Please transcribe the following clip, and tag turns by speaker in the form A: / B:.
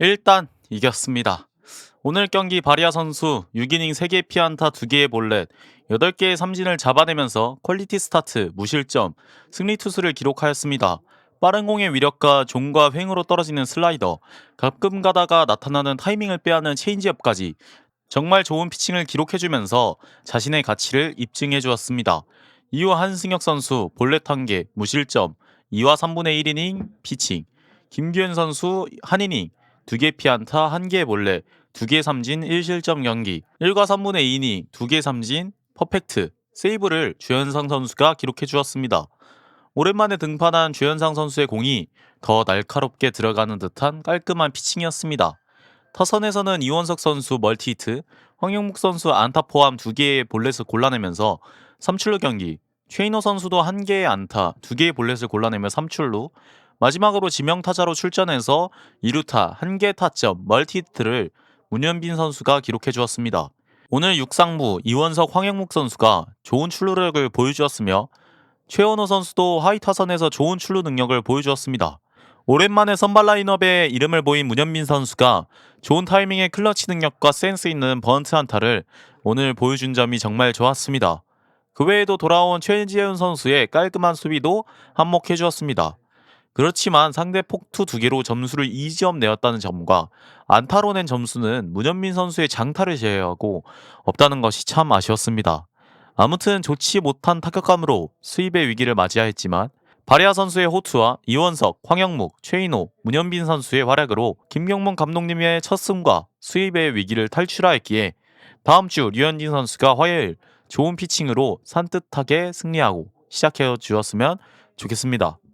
A: 일단 이겼습니다. 오늘 경기 바리아 선수 6이닝 3개 피안타 2개의 볼넷 8개의 삼진을 잡아내면서 퀄리티 스타트 무실점 승리 투수를 기록하였습니다. 빠른 공의 위력과 종과 횡으로 떨어지는 슬라이더 가끔 가다가 나타나는 타이밍을 빼앗는 체인지업까지 정말 좋은 피칭을 기록해주면서 자신의 가치를 입증해 주었습니다. 이후 한승혁 선수 볼넷 1개 무실점 2와 3분의 1이닝 피칭 김규현 선수 한 이닝 2개 피안타 1개 볼넷 2개 삼진 1실점 경기 1과 3분의 2이닝 2개 삼진 퍼펙트 세이브를 주현상 선수가 기록해 주었습니다. 오랜만에 등판한 주현상 선수의 공이 더 날카롭게 들어가는 듯한 깔끔한 피칭이었습니다. 타선에서는 이원석 선수 멀티히트, 황영묵 선수 안타 포함 2개의 볼넷을 골라내면서 3출루 경기, 최인호 선수도 1개의 안타, 2개의 볼넷을 골라내며 3출루, 마지막으로 지명타자로 출전해서 2루타, 1개 타점, 멀티히트를 문현빈 선수가 기록해 주었습니다. 오늘 육상부 이원석 황영묵 선수가 좋은 출루력을 보여주었으며 최원호 선수도 하위 타선에서 좋은 출루 능력을 보여주었습니다. 오랜만에 선발 라인업에 이름을 보인 문현민 선수가 좋은 타이밍의 클러치 능력과 센스 있는 번트 한타를 오늘 보여준 점이 정말 좋았습니다. 그 외에도 돌아온 최지현 선수의 깔끔한 수비도 한몫해 주었습니다. 그렇지만 상대 폭투 두 개로 점수를 2점 내었다는 점과 안타로 낸 점수는 문현민 선수의 장타를 제외하고 없다는 것이 참 아쉬웠습니다. 아무튼 좋지 못한 타격감으로 수입의 위기를 맞이하였지만 바리아 선수의 호투와 이원석, 황영묵, 최인호, 문현빈 선수의 활약으로 김경문 감독님의 첫 승과 수입의 위기를 탈출하였기에 다음 주 류현진 선수가 화요일 좋은 피칭으로 산뜻하게 승리하고 시작해 주었으면 좋겠습니다.